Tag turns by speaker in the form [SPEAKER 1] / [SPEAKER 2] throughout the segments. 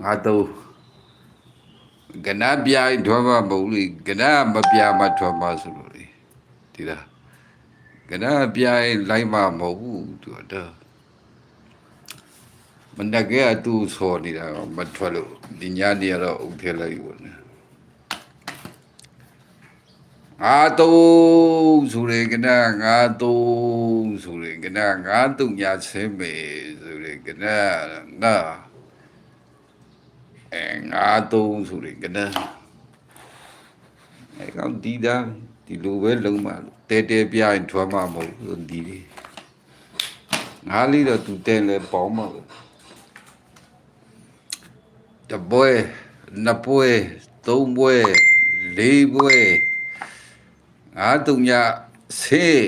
[SPEAKER 1] ငါတော့ကနပြိုင်ထွားမမဟုတ်လေကနမပြမထွားမဆိုလို့လေဒီလားကနပြိုင်လိုက်မမဟုတ်ဘူးသူတော့မနက်ကဲအတူဆော်နေတာမထွက်လို့ဒီညနေရတော့ဥထဲလိုက်ဘူးနော်ငါတော့ဆိုရကနငါတော့ဆိုရကနငါတုံညာဆင်းမေဆိုရကနနာ အဲငါတော့ဆိုရကနအဲကောင်ဒီတာဒီလိုပဲလုံးမတဲတဲပြရင်ထွားမမဟုတ်ဘူးဒီလေးငါလေးတော့သူတဲလဲပေါင်းမှာတပွဲနှစ်ပွဲသုံးပွဲလေးပွဲငါတုံညာဆေး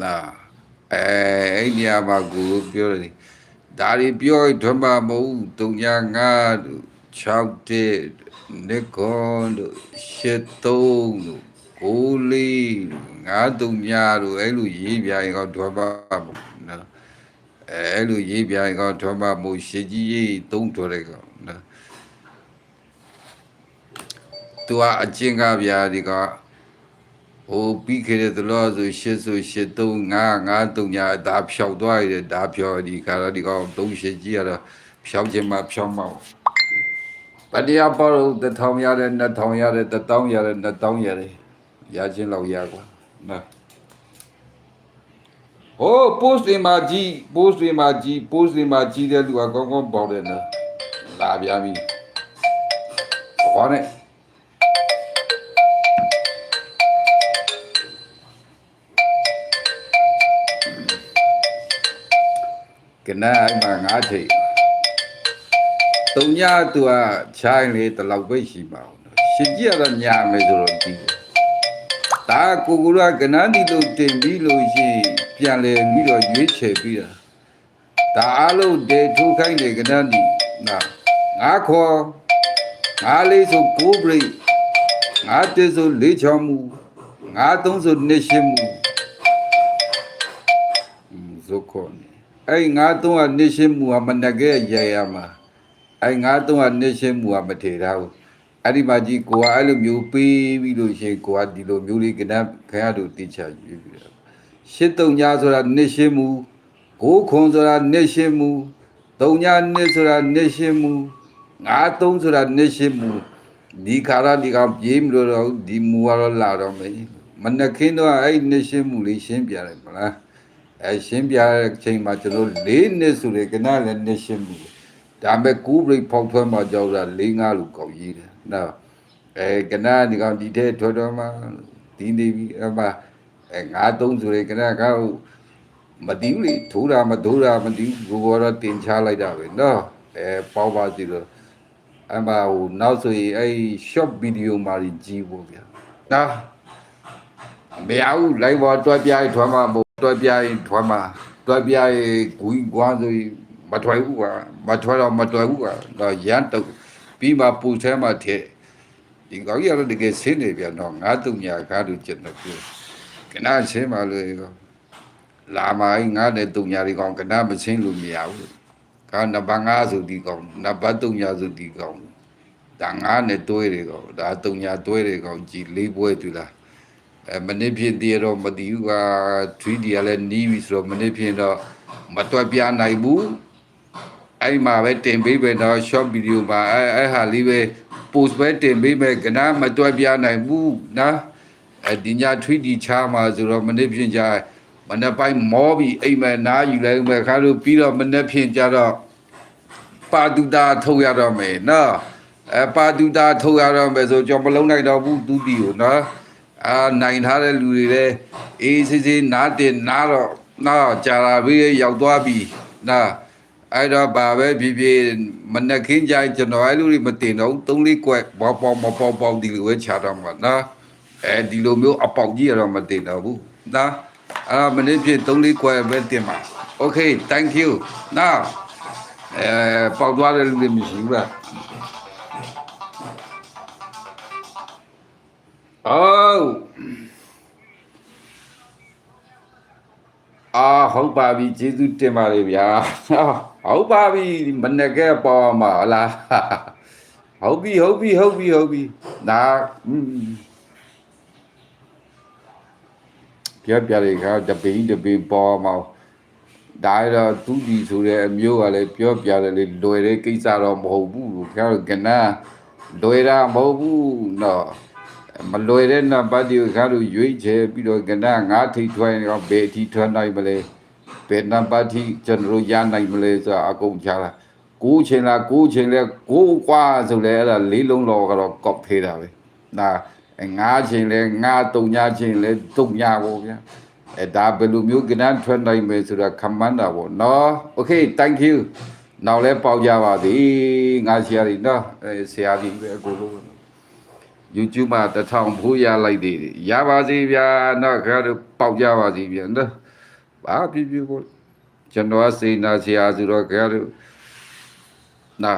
[SPEAKER 1] နာအဲအဲ့ဒီအမကိုပြောတယ် ဒါရီပြောရင်ဓမ္မမဟုတ်တုံညာငါ6တဲ့နေကွန်တို့ရှစ်သုံးတို့ကိုလေးငါတုံညာတို့အဲ့လိုရေးပြရင်တော့ဓမ္မမဟုတ်နော်အဲအဲ့လိုရေးပြရင်တော့ဓမ္မမဟုတ်ရှစ်ကြီးရေးသုံးတော်တဲ့ကောင်နော်သူကအကျင့်ကဗျာဒီက ဟိုပြီးခဲ့တဲ့သလို့ဆိုရှစ်ဆိုရှစ်သုံးငါငါတုံညာအသာဖြောက်သွားရတဲ့ဒါဖြောက်ဒီခါတော့ဒီကောင်သုံးရှစ်ကြီးရတော့ဖြောက်ခြင်းမဖြောက်မအောင်ပတရားပေါ်တော့တထောင်ရတယ်နှစ်ထောင်ရတယ်တထောင်ရတယ်နှစ်ထောင်ရတယ်ရခြင်းလောက်ရကွာနော်ဟို post တွေမှာကြီး post တွေမှာကြီး post တွေမှာကြီးတဲ့လူကကောင်းကောင်းပေါတယ်နော်လာပြန်ပြီဟောနဲ့ ကနအိမ်မှာငါးထိပ်တုံညာသူကချိုင်းလေတလောက်ပဲရှိပါအောင်နော်ရှင်ကြီးကတော့ညာမယ်ဆိုတော့ဒီဒါကိုကူကကနန်းဒီလို့တင်ပြီးလို့ရှိရင်ပြန်လေပြီးတော့ရွေးချယ်ပြီးတာဒါအားလုံးဒေထုခိုင်းတယ်ကနန်းဒီနာငါခေါ်ငါလေးဆိုကိုဘရိတ်ငါတစ်ဆိုလေးချောင်းမူငါသုံးဆိုနှစ်ရှင်းမူ အဲ့ငါသုံးကနေရှင်းမူကမနက်ကဲရရမှာအဲ့ငါသုံးကနေရှင်းမူကမထေထားဘူးအဲ့ဒီမှာကြီးကိုကအဲ့လိုမျိုးပေးပြီးလို့ရှိရင်ကိုကဒီလိုမျိုးလေးကနန်းခရတို့တိချရွေးပြီးတော့ရှစ်တုံညာဆိုတာနေရှင်းမူကိုခွန်ဆိုတာနေရှင်းမူတုံညာနေဆိုတာနေရှင်းမူငါသုံးဆိုတာနေရှင်းမူဒီခါရဒီကောင်ပြေးမလို့တော့ဒီမူကတော့လာတော့မယ်မနက်ခင်းတော့အဲ့နေရှင်းမူလေးရှင်းပြလိုက်မလား အဲရှင်းပြတဲ့အချိန်မှာကျွန်တော်၄နှစ်ဆိုလေကနလည်းနေရှင်းမူဒါမဲ့ကူဘရိတ်ဖောက်ထွန်းမှာကြောက်တာ၄၅လူကောက်ရေးတယ်နော်အဲကနဒီကောင်ဒီတဲ့ထွန်းတော်မှာဒီနေပြီအမအဲငါသုံးဆိုလေကနကောက်မတီးဘူးလေထိုးတာမထိုးတာမတီးဘူးကိုကတော့တင်ချလိုက်တာပဲနော်အဲပေါပါစီလို့အမဟိုနောက်ဆိုရင်အဲ့ short video မှာကြီးဖို့ဗျာနော်မရဘူး live ပေါ်တွဲပြရင်ထွမ်းမှာမဟု တ်တွဲပြရင်ထွမ်းမှာတွဲပြရင်ဂူကြီးကွာဆိုရင်မထွဲဘူးကွာမထွဲတော့မတွဲဘူးကွာတော့ရန်တုတ်ပြီးမှပူဆဲမှထည့်ဒီကောင်ကြီးကတော့တကယ်ဆင်းနေပြန်တော့ငါတုံညာကားတို့ကျက်တော့ပြောကနဆင်းပါလို့ရောလာမိုင်းငါတဲ့တုံညာဒီကောင်ကနမဆင်းလို့မရဘူးကာနဘငါဆိုဒီကောင်နဘတုံညာဆိုဒီကောင်ဒါငါနဲ့တွဲတယ်ကောင်ဒါတုံညာတွဲတယ်ကောင်ကြည်လေးပွဲတူလား အဲမနစ်ဖြစ်တည်းတော့မတီးဘူးက 3D ကလည်းနီးပြီဆိုတော့မနစ်ဖြစ်တော့မတွက်ပြနိုင်ဘူးအဲ့မှာပဲတင်ပေးပဲတော့ short video မှာအဲ့အဲ့ဟာလေးပဲ post ပဲတင်ပေးမယ်ကနာမတွက်ပြနိုင်ဘူးနော်အဲဒီည 3D ချားမှာဆိုတော့မနစ်ဖြစ်ကြမနက်ပိုင်းမောပြီးအိမ်မှာနားယူလိုက်မယ်ခါလို့ပြီးတော့မနက်ဖြစ်ကြတော့ပါတူတာထုတ်ရတော့မယ်နော်အဲပါတူတာထုတ်ရတော့မယ်ဆိုကျွန်တော်မလုံးနိုင်တော့ဘူးသူတီကိုနော် အာနိုင်ထားတဲ့လူတွေလည်းအေးစစ်စစ်နားတင်နားတော့နားကြာလာပြီးရောက်သွားပြီနော်အဲ့တော့ဘာပဲဖြစ်ဖြစ်မနက်ခင်းကြိုင်ကျွန်တော်အဲ့လူတွေမတင်တော့သုံးလေးကွက်ဘောပေါမပေါပေါဒီလိုပဲခြာတော့မှာနော်အဲဒီလိုမျိုးအပေါက်ကြီးရတော့မတင်တော့ဘူးနော်အဲ့တော့မနေ့ဖြစ်သုံးလေးကွက်ပဲတင်ပါ Okay thank you now အဲပေါက်သွားတဲ့လူတွေမရှိဘူးလား ဟုတ်အာဟုတ်ပါပြီကျေးဇူးတင်ပါတယ်ဗျာဟာဟုတ်ပါပြီမနက်ကဲပေါ်မှာဟလားဟုတ်ပြီဟုတ်ပြီဟုတ်ပြီဟုတ်ပြီဒါอืมပြပြလေးကတပိတပိပေါ်မှာဒါရတော့သူဒီဆိုတဲ့အမျိုးကလည်းပြောပြတယ်လေလွယ်တဲ့ကိစ္စတော့မဟုတ်ဘူးခင်ဗျားတို့ကနလွယ်တာမဟုတ်ဘူးနော် မလွယ်တဲ့နံပါတ်တွေကိုခင်ဗျားတို့ရွေးချယ်ပြီးတော့ကနငါထိထွိုင်းတော့ဘယ်အထိထွန်းနိုင်မလဲဘယ်နံပါတ်ထိကျွန်တော်တို့ရနိုင်မလဲဆိုတာအကုန်ချလာကိုးချင်လားကိုးချင်လဲကိုးကွာဆိုလဲအဲ့ဒါလေးလုံးတော့ကတော့ကော့ဖေးတာပဲဒါငါးချင်လဲငါးတုံညာချင်လဲတုံညာပေါ့ဗျာ အဲဒါဘယ်လိုမျိုးကဏ္ဍထွက်နိုင်မယ်ဆိုတာခမန်းတာပေါ့နော်โอเค thank you နောက်လဲပေါက်ကြပါသည်ငါဆရာကြီးနော်အဲဆရာကြီးပဲအကိုလုံး YouTube မှာတစ်ထောင်ဖိုးရလိုက်သေးတယ်ရပါစေဗျာနော်ခင်ဗျားတို့ပေါက်ကြပါစီဗျာနော်ဘာပြပြပေါ့ကျွန်တော်ကစေနာဆရာဆိုတော့ခင်ဗျားတို့နာ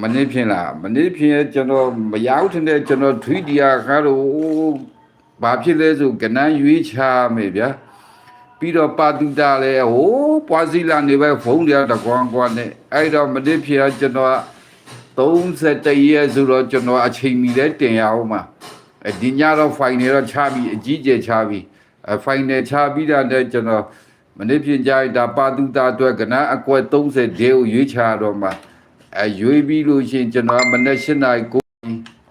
[SPEAKER 1] မနေ့ဖြင့်လားမနေ့ဖြင့်ကျွန်တော်မရောက်တဲ့ကျွန်တော် 3D ကခင်ဗျားတို့ဘာဖြစ်လဲဆိုကဏ္ဍရွေးချမယ်ဗျာပြီးတော့ပါတုတာလဲဟိုးပွားစီလာနေပဲဖုန်းတွေကတကွမ်းကွမ်းနဲ့အဲ့တော့မနေ့ဖြင့်ကျွန်တော်က 31ရက်ဆိုတော့ကျွန်တော်အချိန်မီလဲတင်ရအောင်မှာအဲဒီညတော့ file နေတော့ချပြီးအကြီးကျယ်ချပြီးအဲ file နေချပြီးတာနဲ့ကျွန်တော်မနေ့ပြင်ကြရင်ဒါပါတုတာအတွက်ကနအကွက်30ဒေကိုရွေးချတော့မှာအဲရွေးပြီးလို့ရှိရင်ကျွန်တော်မနေ့8နာရီ9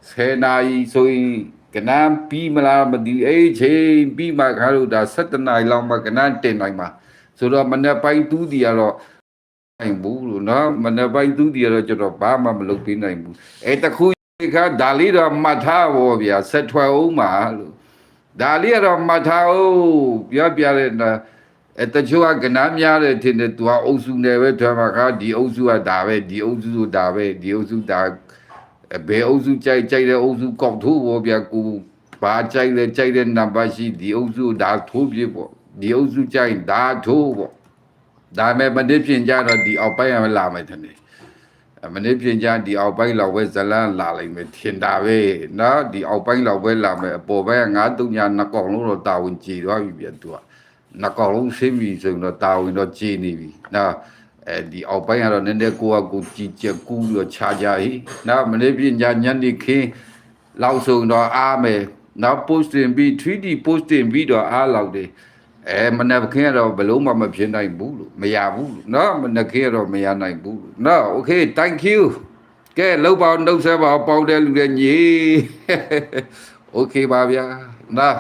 [SPEAKER 1] 10နာရီဆိုရင်ကနန်းပြီးမလားမသိအဲ့ချိန်ပြီးမှခါလို့ဒါ7နာရီလောက်မှကနန်းတင်နိုင်မှာဆိုတော့မနေ့ပိုင်းတူးတီကတော့ နိုင်ဘူးလို့နော်မနေ့ပိုင်းသူတည်ရတော့ကျွန်တော်ဘာမှမလုပ်ပေးနိုင်ဘူးအဲတခုခါဒါလေးတော့မှတ်ထားပါဗျာဆက်ထွယ်အောင်ပါလို့ဒါလေးကတော့မှတ်ထားအောင်ပြောပြတဲ့နော်အဲတချို့ကကနားများတယ်ထင်တယ်သူကအုပ်စုနဲ့ပဲထွယ်မှာခါဒီအုပ်စုကဒါပဲဒီအုပ်စုကဒါပဲဒီအုပ်စုဒါအဲဘယ်အုပ်စုကြိုက်ကြိုက်တဲ့အုပ်စုကောက်ထိုးပေါ့ဗျာကိုဘာကြိုက်လဲကြိုက်တဲ့နံပါတ်ရှိဒီအုပ်စုဒါထိုးပြပေါ့ဒီအုပ်စုကြိုက်ဒါထိုးပေါ့ ဒါပေမဲ့မနစ်ပြင်ကြတော့ဒီအောက်ပိုင်းကပဲလာမယ်ထင်တယ်အမနစ်ပြင်ကြဒီအောက်ပိုင်းလောက်ပဲဇလန်းလာလိုက်မယ်ထင်တာပဲနော်ဒီအောက်ပိုင်းလောက်ပဲလာမယ်အပေါ်ဘက်ကငါးတုံညာနှစ်កောင်လုံးတော့တာဝန်ကြည်သွားပြီပြန်သူကနှစ်កောင်လုံးဆင်းပြီဆိုရင်တော့တာဝန်တော့ကြည်နေပြီနော်အဲဒီအောက်ပိုင်းကတော့နည်းနည်းကိုကကိုကြည်ကြက်ကူးပြီးတော့ခြားကြဟိနော်မနစ်ပြင်ကြညနေခင်းလောက်ဆိုရင်တော့အားမယ်နောက် posting ပြီး 3D posting ပြီးတော့အားလောက်တယ် အဲမနက်ခင်းကတော့ဘယ်လုံးမှမဖြစ်နိုင်ဘူးလို့မရဘူးလို့เนาะမနက်ခင်းကတော့မရနိုင်ဘူးလို့เนาะ okay thank you ကဲလောက်ပါနှုတ်ဆက်ပါပေါက်တဲ့လူတွေညီ okay ပါဗျာเนาะ